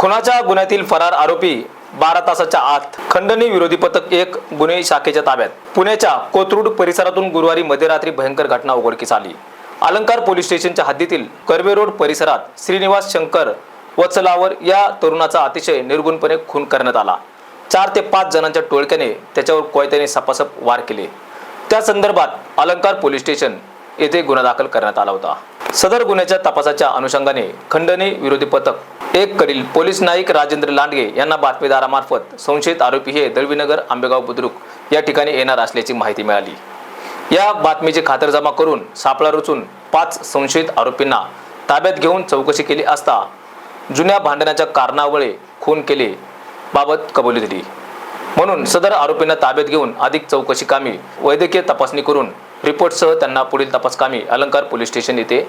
खुनाच्या गुन्ह्यातील फरार आरोपी बारा तासाच्या आत खंडणी विरोधी पथक एक गुन्हे शाखेच्या ताब्यात. पुण्याच्या कोथरूड परिसरातून गुरुवारी मध्यरात्री भयंकर घटना उघडकीस आली. अलंकार पोलीस स्टेशनच्या हद्दीतील कर्वे रोड परिसरात श्रीनिवास शंकर वत्सलावर या तरुणाचा अतिशय निर्गुणपणे खून करण्यात आला. चार ते पाच जणांच्या टोळक्याने त्याच्यावर कोयत्याने सपासप वार केले. त्या संदर्भात अलंकार पोलीस स्टेशन येथे गुन्हा दाखल करण्यात आला होता. सदर गुन्ह्याच्या तपासाच्या अनुषंगाने खंडणी विरोधी पथक एक कडील पोलीस नाईक राजेंद्र लांडगे यांना बातमीदारामार्फत संशयित आरोपी हे दळवीनगर आंबेगाव बुद्रुक या ठिकाणी येणार असल्याची माहिती मिळाली. या बातमीची खातरजमा करून सापळा रचून पाच संशयित आरोपींना ताब्यात घेऊन चौकशी केली असता जुन्या भांडणाच्या कारणावळे खून केले बाबत कबुली दिली. म्हणून सदर आरोपींना ताब्यात घेऊन अधिक चौकशी कामी वैद्यकीय तपासणी करून रिपोर्टसह त्यांना पुढील तपास कामी अलंकार पोलीस स्टेशन येथे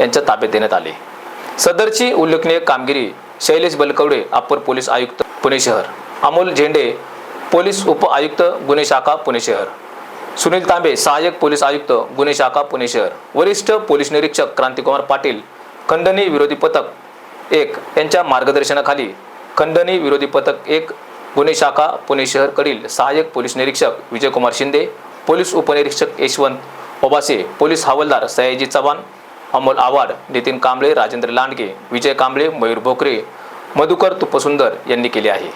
यांच्या ताब्यात देण्यात आले. सदरची उल्लेखनीय कामगिरी शैलेश बलकवडे अप्पर पोलीस आयुक्त पुणे शहर अमोल झेंडे पोलीस उप आयुक्त गुन्हे शाखा पुणे शहर सुनील तांबे सहाय्यक पोलीस आयुक्त गुन्हे शाखा पुणे शहर वरिष्ठ पोलीस निरीक्षक क्रांतिकुमार पाटील खंडणी विरोधी पथक एक यांच्या मार्गदर्शनाखाली खंडणी विरोधी पथक एक गुन्हे शाखा पुणे शहरकडील सहाय्यक पोलीस निरीक्षक विजयकुमार शिंदे पोलीस उपनिरीक्षक यशवंत ओबासे पोलीस हवालदार सयाजी चव्हाण अमोल आव्हाड नितीन कांबळे राजेंद्र लांडगे विजय कांबळे मयूर भोकरे मधुकर तुपसुंदर यांनी केले आहे.